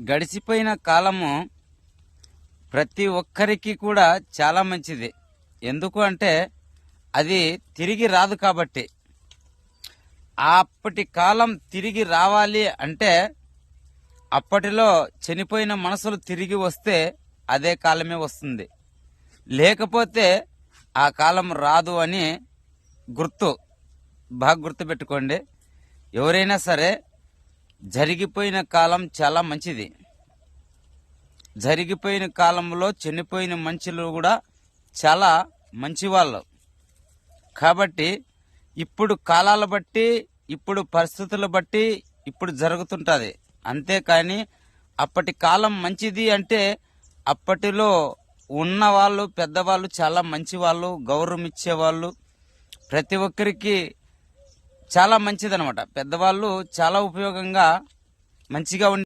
గడిచిపోయిన కాలము ప్రతి ఒక్కరికి కూడా చాలా మంచిది. ఎందుకు అంటే అది తిరిగి రాదు కాబట్టి. అప్పటి కాలం తిరిగి రావాలి అంటే అప్పటిలో చనిపోయిన మనసులు తిరిగి వస్తే అదే కాలమే వస్తుంది. లేకపోతే ఆ కాలం రాదు అని గుర్తు బాగా గుర్తుపెట్టుకోండి. ఎవరైనా సరే జరిగిపోయిన కాలం చాలా మంచిది. జరిగిపోయిన కాలంలో చనిపోయిన మనుషులు కూడా చాలా మంచివాళ్ళు. కాబట్టి ఇప్పుడు కాలాల బట్టి ఇప్పుడు పరిస్థితులు బట్టి ఇప్పుడు జరుగుతుంటుంది. అంతేకాని అప్పటి కాలం మంచిది అంటే అప్పటిలో ఉన్న వాళ్ళు పెద్దవాళ్ళు చాలా మంచి వాళ్ళు గౌరవం ఇచ్చేవాళ్ళు. ప్రతి ఒక్కరికి చాలా మంచిదనమాట పెద్దవాళ్ళు చాలా ఉపయోగంగా మంచిగా